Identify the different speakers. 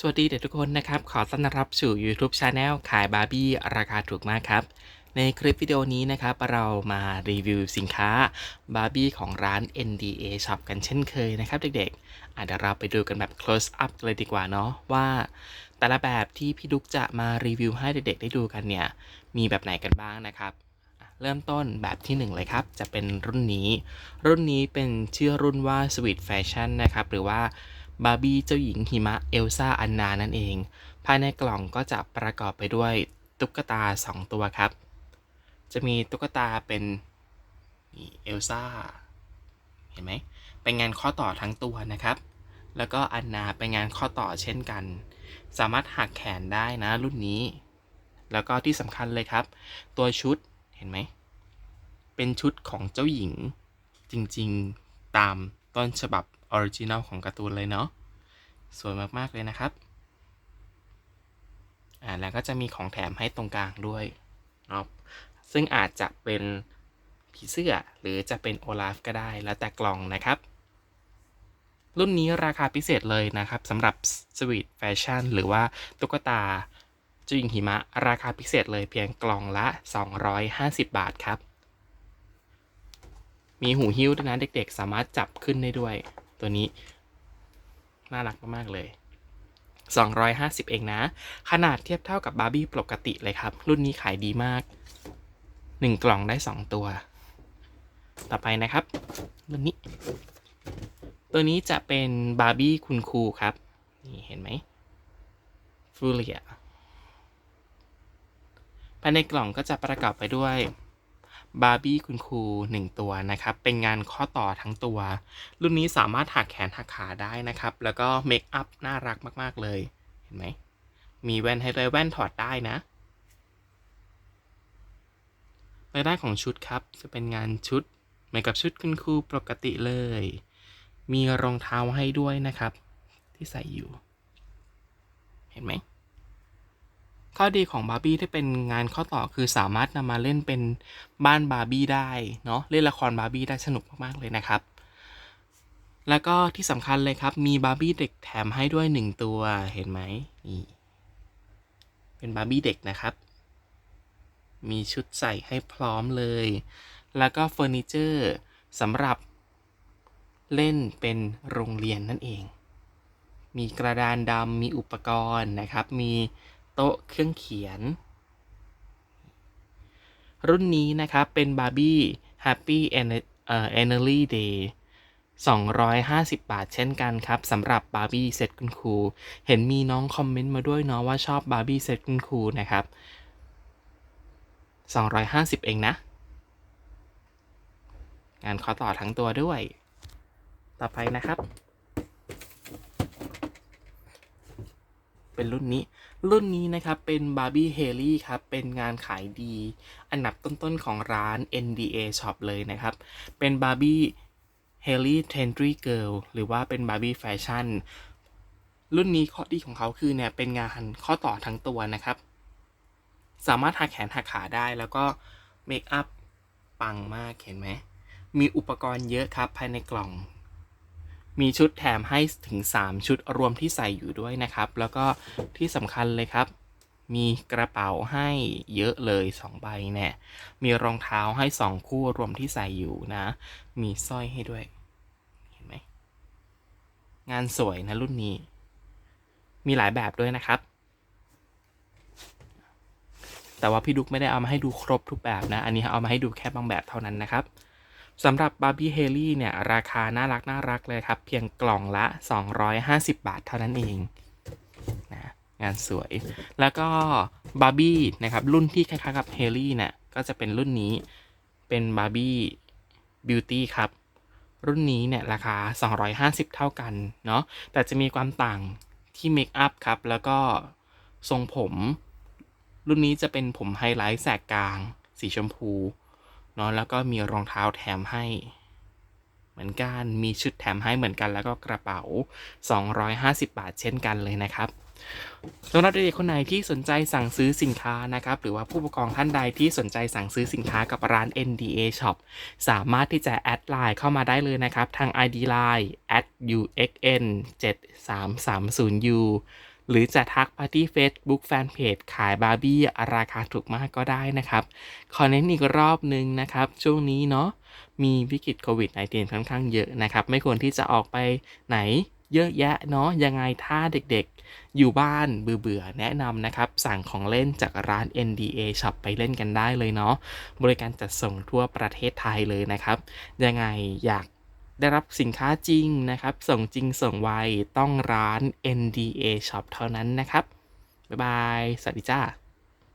Speaker 1: สวัสดีเด็กทุกคนนะครับ ขอต้อนรับสู่ YouTube Channel ขายบาร์บี้ราคาถูกมากครับ ในคลิปวิดีโอนี้นะครับ เรามารีวิวสินค้าบาร์บี้ของร้าน NDA Shop กันเช่นเคยนะครับเด็กๆอะเดี๋ยวเราไปดูกันแบบ close up เลยดีกว่าเนาะว่า แต่ละแบบที่พี่ดุกจะมารีวิวให้เด็กๆได้ดูกันเนี่ย มีแบบไหนกันบ้างนะครับเริ่มต้นแบบที่หนึ่งเลยครับ จะเป็นรุ่นนี้ รุ่นนี้เป็นชื่อรุ่นว่า Sweet Fashion นะครับ หรือว่า บาร์บี้เจ้าหญิงหิมะเอลซ่าอันนานั่นเอง ภายในกล่องก็จะประกอบไปด้วยตุ๊กตา 2 ตัวครับ จะมีตุ๊กตาเป็นเอลซ่าเห็นไหมเป็นงานข้อต่อทั้งตัวนะครับ แล้วก็อันนาเป็นงานข้อต่อเช่นกัน สามารถหักแขนได้นะรุ่นนี้ แล้วก็ที่สำคัญเลยครับ ตัวชุดเห็นไหมเป็นชุดของเจ้าหญิงจริงๆตามต้นฉบับ ออริจินัลของการ์ตูนเลยเนาะสวยมากๆเลยนะครับ อ่าแล้วก็จะมีของแถมให้ตรงกลางด้วยเนาะซึ่งอาจจะเป็นผีเสื้อหรือจะเป็นโอลาฟก็ได้แล้วแต่กล่องนะครับ รุ่นนี้ราคาพิเศษเลยนะครับสำหรับ Sweet Fashion หรือว่าตุ๊กตาจิงหิมะ ราคาพิเศษเลยเพียงกล่องละ 250 บาทครับ มีหูหิ้วด้วยนะเด็กๆ สามารถจับขึ้นได้ด้วย ตัวนี้ น่ารักมากๆเลย 250 เองนะ ขนาดเทียบเท่ากับบาร์บี้ปกติเลยครับ รุ่นนี้ขายดีมาก 1 กล่องได้ 2 ตัว ต่อไปนะครับ รุ่นนี้ ตัวนี้จะเป็นบาร์บี้คุณครูครับ นี่เห็นไหมฟูเลียภายในกล่องก็จะประกอบไปด้วย บาร์บี้คุณครูหนึ่งตัวนะครับ เป็นงานข้อต่อทั้งตัว รุ่นนี้สามารถหักแขนหักขาได้นะครับ แล้วก็เมคอัพน่ารักมาก ๆ เลย เห็นไหม มีแว่นให้ด้วยแว่นถอดได้นะรายได้ของชุดครับ จะเป็นงานชุด เหมือนกับชุดคุณครูปกติเลย มีรองเท้าให้ด้วยนะครับ ที่ใส่อยู่ เห็นไหม ข้อดีของบาร์บี้ที่เป็นงานข้อต่อคือสามารถนำมาเล่นเป็นบ้านบาร์บี้ได้เนาะเล่นละครบาร์บี้ได้สนุกมากๆเลยนะครับ แล้วก็ที่สำคัญเลยครับมีบาร์บี้เด็กแถมให้ด้วยหนึ่งตัวเห็นไหมนี่เป็นบาร์บี้เด็กนะครับ มีชุดใส่ให้พร้อมเลย แล้วก็เฟอร์นิเจอร์สำหรับเล่นเป็นโรงเรียนนั่นเอง มีกระดานดำมีอุปกรณ์นะครับ มี โต๊ะเครื่องเขียน รุ่นนี้นะครับ เป็นบาร์บี้ Happy Annually Day 250 บาทเช่นกันครับสำหรับบาร์บี้เซตคุณครูเห็นมีน้องคอมเมนต์มาด้วยเนาะว่าชอบบาร์บี้เซตคุณครูนะครับ 250 เองนะ งานขอต่อทั้งตัวด้วย ต่อไปนะครับ เป็นรุ่นนี้ รุ่นนี้นะครับเป็นบาร์บี้เฮลี่ครับเป็นงานขายดี อันดับต้นๆของร้าน NDA Shop เลยนะครับ เป็นบาร์บี้เฮลี่เทนทรีเกิลหรือว่าเป็นบาร์บี้แฟชั่นรุ่นนี้ข้อดีของเขาคือเนี่ยเป็นงานข้อต่อทั้งตัวนะครับ สามารถหักแขนหักขาได้แล้วก็เมคอัพปังมากเห็นไหมมีอุปกรณ์เยอะครับภายในกล่อง มีชุดแถมให้ถึง 3 ชุดรวมที่ใส่อยู่ด้วยนะครับ แล้วก็ที่สำคัญเลยครับ มีกระเป๋าให้เยอะเลย 2 ใบเนี่ยมีรองเท้าให้ 2 คู่รวมที่ใส่อยู่นะ มีสร้อยให้ด้วย เห็นไหม งานสวยนะรุ่นนี้ มีหลายแบบด้วยนะครับ แต่ว่าพี่ดุกไม่ได้เอามาให้ดูครบทุกแบบนะ อันนี้เอามาให้ดูแค่บางแบบเท่านั้นนะครับ สำหรับบาร์บี้เฮลี่เนี่ย ราคาน่ารักน่ารักเลยครับ เพียงกล่องละ 250 บาทเท่านั้นเองนะงานสวย แล้วก็บาร์บี้นะครับ รุ่นที่คล้ายๆกับเฮลี่เนี่ย ก็จะเป็นรุ่นนี้เป็นบาร์บี้บิวตี้ครับ รุ่นนี้เนี่ย ราคา 250 เท่ากันเนาะแต่จะมีความต่างที่เมคอัพครับ แล้วก็ทรงผม รุ่นนี้จะเป็นผมไฮไลท์แสกกลาง สีชมพู เนาะแล้วก็มีรองเท้าแถมให้ เหมือนกันมีชุดแถมให้เหมือนกัน แล้วก็กระเป๋า 250 บาทเช่นกันเลยนะครับสำหรับเด็กๆคนไหนที่สนใจสั่งซื้อสินค้านะครับ หรือว่าผู้ปกครองท่านใดที่สนใจสั่งซื้อสินค้ากับร้าน NDA Shop สามารถที่จะแอดไลน์เข้ามาได้เลยนะครับ ทาง ID Line uxn 7330u หรือจะทักมาที่ Facebook Fanpage ขายบาร์บี้ราคาถูกมากก็ได้นะครับ ขอเน้นอีกรอบหนึ่งนะครับ ช่วงนี้เนาะมีวิกฤตโควิด -19 ค่อนข้างเยอะนะครับ ไม่ควรที่จะออกไปไหนเยอะแยะเนาะยังไงถ้าเด็กๆ อยู่บ้านเบื่อๆแนะนำนะครับ สั่งของเล่นจากร้าน NDA Shop ไปเล่นกันได้เลยเนาะบริการจัดส่งทั่วประเทศไทยเลยนะครับ ยังไงอยาก ได้รับสินค้าจริงนะครับ ส่งจริงส่งไวต้องร้าน NDA Shop เท่านั้นนะครับ บ๊ายบาย สวัสดีจ้า